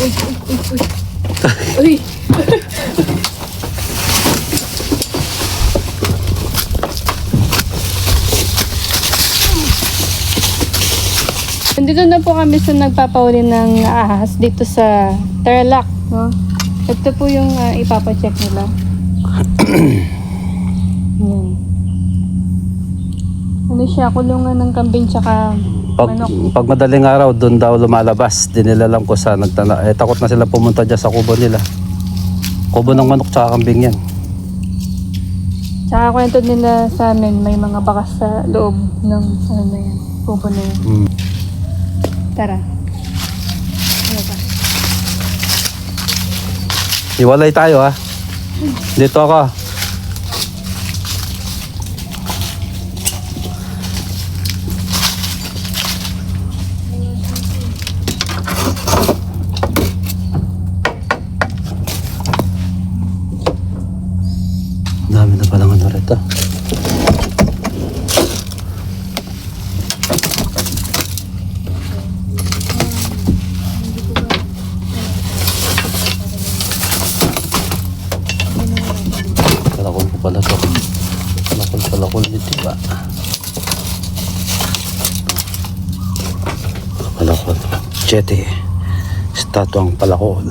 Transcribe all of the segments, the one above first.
Uy, uy, uy, uy. Uy. Nandito na po kami sa nagpapauli ng ahas dito sa Tarlac, no? Ito po yung ah, ipapacheck nila. Yan. Ano siya, kulungan ng kambing tsaka Pag, manok. pag madaling araw, doon daw lumalabas. Di nila alam ko sa nagtana. Eh, takot na sila pumunta dyan sa kubo nila. Kubo ng manok tsaka kambing yan. Tsaka kwento nila sa amin, may mga bakas sa loob ng ano na yan, kubo na yan. Mm. Tara. Ano ba? Iwalay tayo ha. Dito ako. Dami na palang ano rito. Palakol po pala to. Palakol, palakol dito ba? Palakol. Chete. Statuang palakol.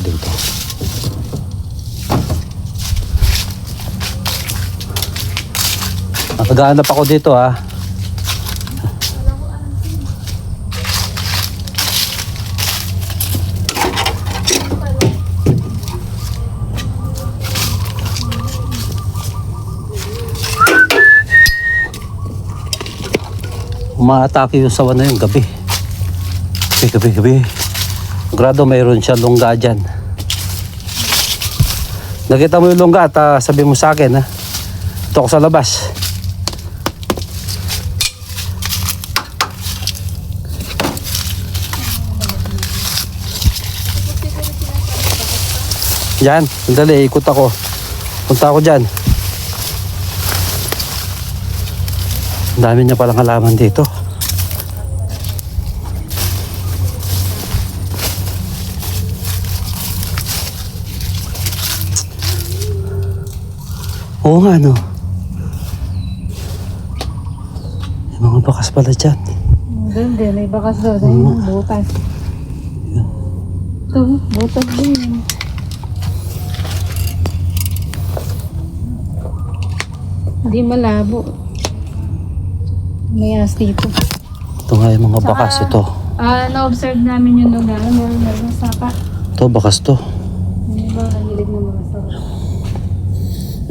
Dito. Nakagaanap ako dito ha. Umaatake yung sawa na yung gabi. Gabi, gabi, gabi. Grado mayroon siya lungga dyan. Nakita mo yung lungga at ah, sabi mo sa akin ha. Ito ako sa labas. Yan, sandali, ikot ako. Punta ako dyan. Ang dami niya palang halaman dito. Oo nga, no? May mga bakas pala dyan. Doon din, may bakas doon. Ayun, yung butas. Ito, butas din. Hindi malabo. May as dito. Ito nga yung mga Saka- bakas ito. Ah, na-observe namin yung lugar. Meron rin sapa. Ito, bakas to. Yung hilig ng mga sapa.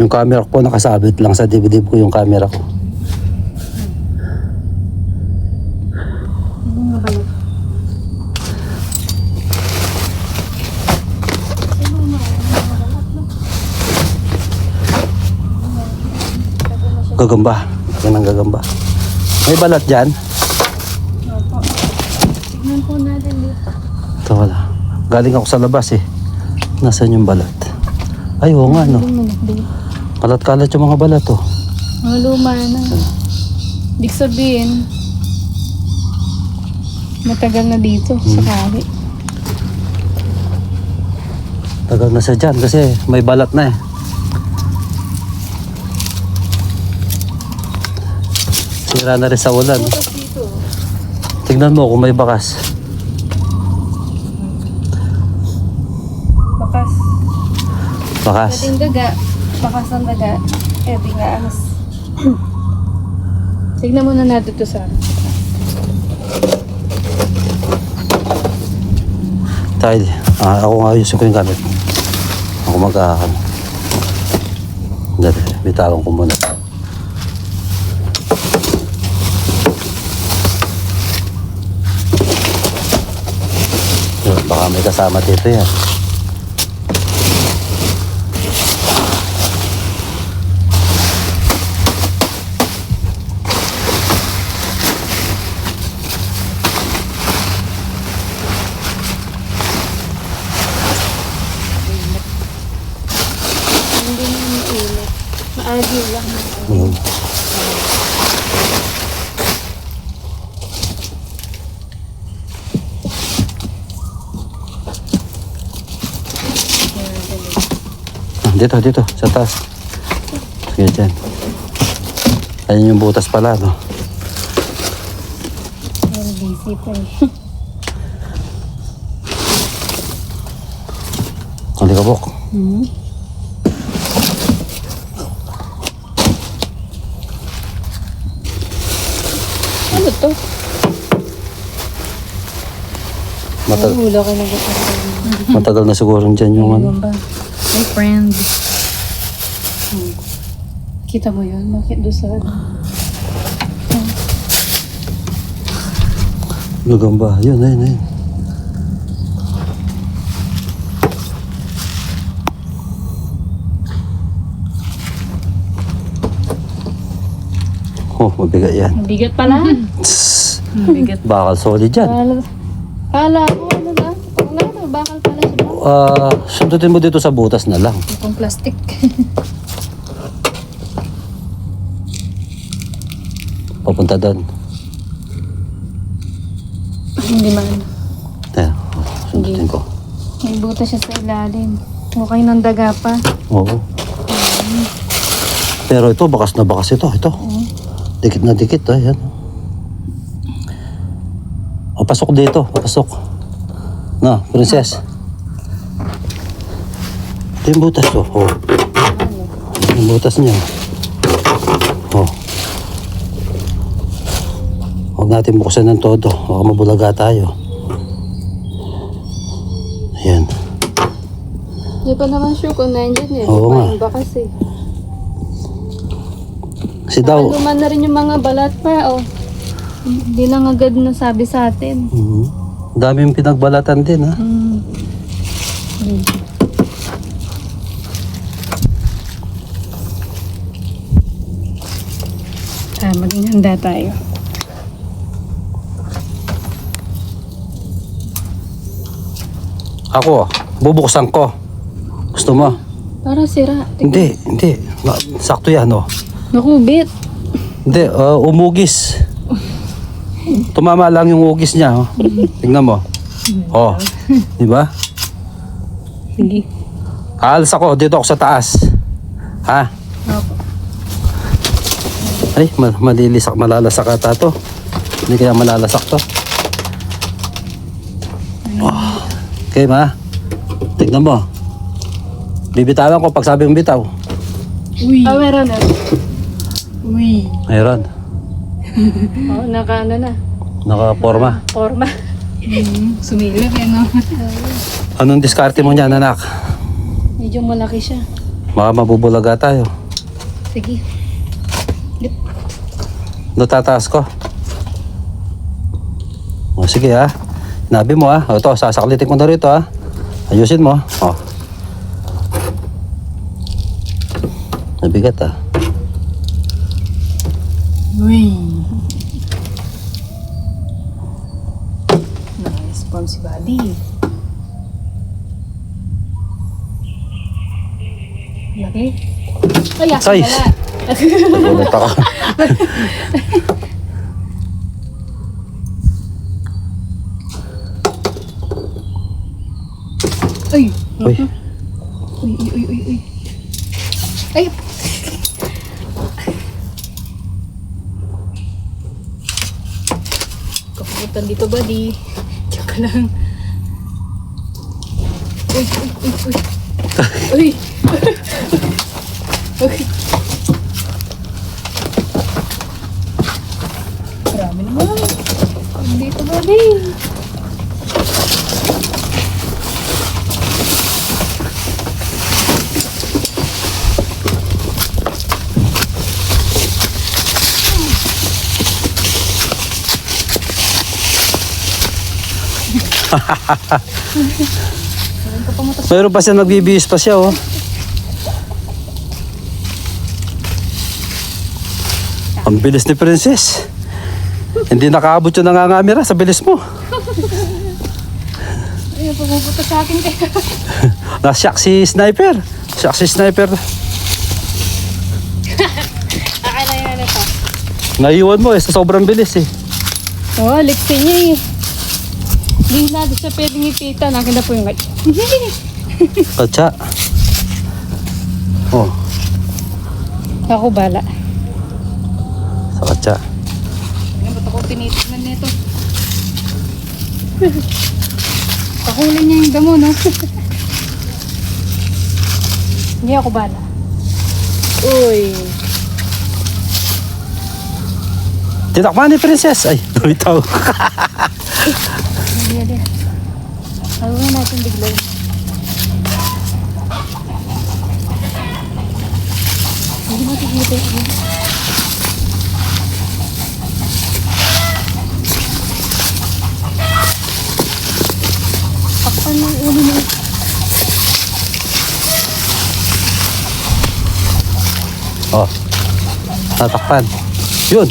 Yung camera ko po nakasabit lang sa DVD ko yung camera ko. Gagamba. Yan ang gagamba. May balat dyan. Opo. Tignan po natin dito. Ito wala. Galing ako sa labas eh. Nasaan yung balat? Ay, oo nga no. Kalat-kalat yung mga balat oh. Mga luma na. Ibig sabihin, matagal na dito sa kali. Tagal na siya dyan kasi may balat na eh. Sira na rin sa ulan. Tingnan mo kung may bakas. Bakas. Bakas. Dating daga. Bakas ang daga. Eh, di nga amas. Tignan muna natin to sa Tayo, ah, ako nga ayusin ko yung gamit. Ako mag-aakan. Dali, bitawan ko muna. Baka may kasama dito yan. Hindi na mainit. Maagi lang. Mm. Dito, dito, sa taas. Sige, dyan. Ayun yung butas pala, no? Very busy pa eh. Alikabok. Hmm. Ano to? Mata- Ay, hula ko na gusto. matagal na siguro dyan yung ano. My friend. Kita mo yun? Bakit doon sa... Gagamba. Yun, ayun, ayun. Oh, mabigat yan. Mabigat pala. Tss, Bigat. bakal solid yan. Kala, kala ko ano na? Ano na? Bakal pala. Ah, sundutin mo dito sa butas na lang. Itong plastic. Papunta doon. Hindi man. Ayan, oh, sundutin ko. May butas siya sa ilalim. Okay ng daga pa. Oo. Pero ito, bakas na bakas ito. Ito. Dikit na dikit. Ayan. O, pasok dito. Pasok. Na, princess. Ito yung butas to. Oh. Ito yung butas niya. Oh. Huwag natin buksan ng todo. Baka mabulaga tayo. Ayan. Hindi pa naman sure kung nandiyan eh. Oo nga. Bakas eh. Kasi daw, Saka luman na rin yung mga balat pa oh. Hindi lang agad nasabi sa atin. Mhm. Daming pinagbalatan din ha. Hmm. Ah, handa tayo. Ako, bubuksan ko. Gusto mo? Para sira. Hindi, hindi. Ma- Sakto yan, oh. Nakubit. Hindi, uh, umugis. Tumama lang yung ugis niya, oh. Tingnan mo. Oh, di ba? Sige. Aalis ako, dito ako sa taas. Ha? Opo. Ay, ma- malilisak, malalasak ata to. Hindi kaya malalasak to. Oh. Okay, ma. Tignan mo. Bibitawan ko pag sabi mong bitaw. Uy. Ah, meron na. Uy. Mayroon. Oo, naka ano na. Nakaporma. Forma. Mm, sumilip yan, no? Anong diskarte mo niyan, anak? Medyo malaki siya. Baka mabubulaga tayo. Sige. Natataas ko. O, sige ha. Nabi mo ha. O ito, sasaklitin ko na rito ha. Ayusin mo. O. Nabigat ha. Uy. Na-response si Buddy. Laki. Ay, akin Size. pala. Nagulat ako. Uy. Uy, Uy, uy, uy, uy, uy. Ay! Kaputan dito, buddy. Diyan ka lang. Uy, uy, uy, uy. Uy! uy. Marami naman. Dito ba, di? mayroon pa siya nagbibihis pa siya oh. Ang bilis ni Princess. Hindi nakaabot yung nangangamira sa bilis mo. Ay, pumupunta sa akin kayo. Nasyak si Sniper. Nasyak si Sniper. Akin na yan ito. Naiwan mo eh, sa sobrang bilis eh. Oo, oh, liksin niya eh. Hindi natin siya pwedeng ipita. Nakin na po yung Katsa. Oh, Ako bala. sa katsa. Ano ba't ako tinitignan nito? Pakuli niya yung damo, no? Hindi ako bala. Uy. Tinakman ni Princess. Ay, bitaw. Hindi, hindi. Haluin natin bigla yun. Hindi mo tigilipin yun. Takpan ng ulo mo. oh. Tatakpan. Yun.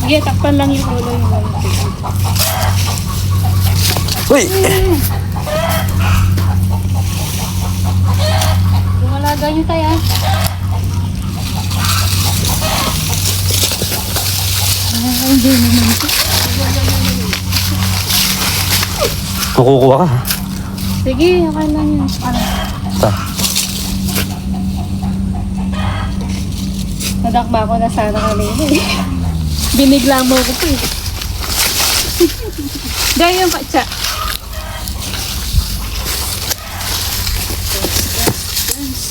Sige, takpan lang yung ulo ulo. Uy! Lumalaga niyo tayo ah. Ay, hindi naman. Makukuha ka. Sige, okay lang yun. Ta. Nadakba ko na sana kanina eh. Binigla mo ko pa eh. Dahil yung patsa.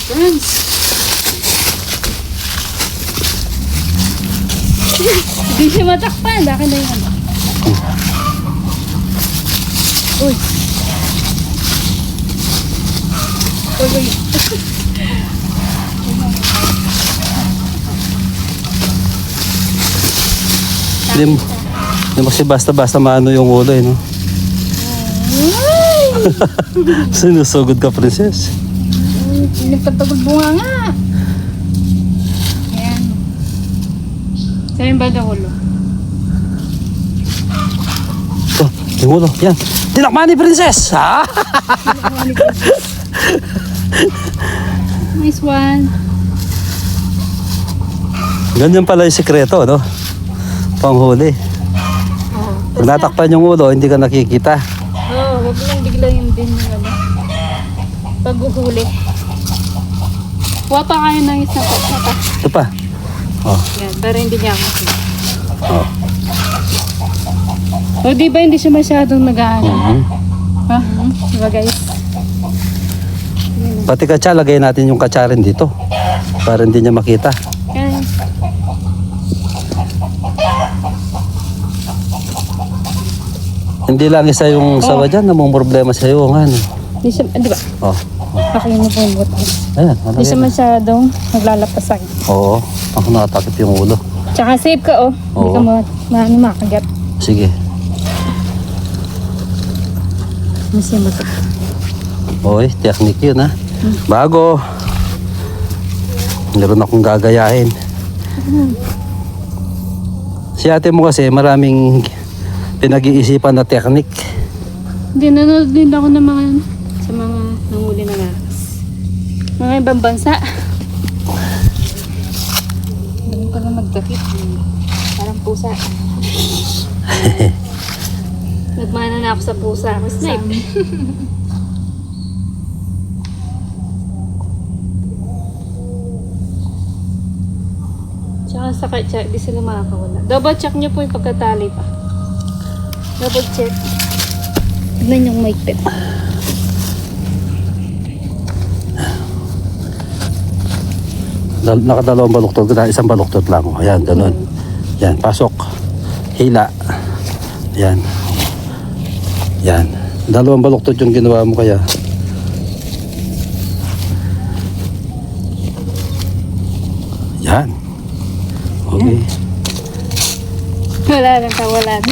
Dance. Hindi siya matakpan. Akin na yun. Uy. Uy, uy. Hindi mo, hindi mo kasi basta-basta maano yung ulo eh, no? Sinusugod ka, Princess. Nagtatagod bunga nga. Ayan. Saan ba daw ulo? Oh, yung ulo. Yan. Tinakman ni Princess. Ha? Nice one. Ganyan pala yung sekreto, no? Panghuli. Oo. Pag natakpan yung ulo, hindi ka nakikita. Oo, oh, wag lang bigla yung din yung ano. Paghuhuli. Kuha pa kayo ng isang pa. Ito pa. Oh, Yan, para hindi niya ako. oh. O, di ba hindi siya masyadong nag-ano? Mhm. Ha? Diba guys? Pati katsa, lagay natin yung katsa rin dito. Para hindi niya makita. Yan. Hindi lang isa yung sawa dyan, namang problema sa iyo. Nga, no? Di ba? Oh, mo po yung butas. Ayan, Hindi siya malagay. masyadong naglalapasan. Oo, ako nakatakip yung ulo. Tsaka safe ka oh. Hindi Oo. ka ma makagat. Sige. Mas yung. Oy, technique yun ha. Bago. Meron akong gagayahin. Si ate mo kasi maraming pinag-iisipan na technique. Hindi, nanonood din ako ng mga ano. Mga ibang bansa. Ganun ka na magdakit. Parang pusa. Nagmana na ako sa pusa. Ako snipe. Tsaka sa katsa, di sila makakawala. Double check nyo po yung pagkatali pa. Double check. Tignan yung mic pet. Dal- nakadalawang baluktot na isang baluktot lang. Ayan, ganun. Yan, pasok. Hila. Yan. Yan. Dalawang baluktot yung ginawa mo kaya. Yan. Okay. Wala lang kawalan.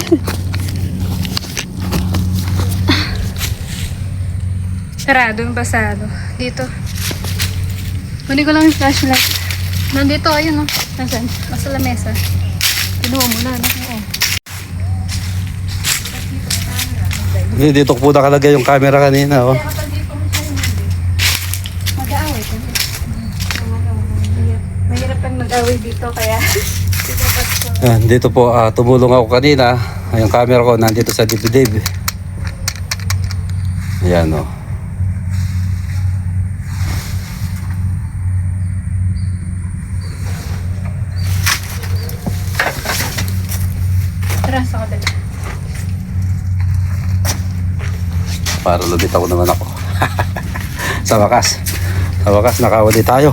Sarado yung basado. Dito. Kunin ko lang yung flashlight. Nandito, ayun oh. Nasaan? Nasa lamesa. Kinuha mo na, no? Oo. Dito ko po nakalagay yung camera kanina. Oh. Mag-aaway ka. Mahirap kang nag-away dito, kaya... Yan, dito po, ah, tumulong ako kanina. Yung camera ko nandito sa dibdib. Ayan o. para lumitaw naman ako. sa wakas. Sa wakas, nakawali tayo.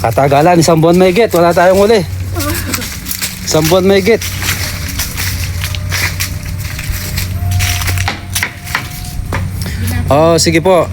Katagalan, isang buwan may get. Wala tayong uli. Isang buwan may get. Oh, sige po.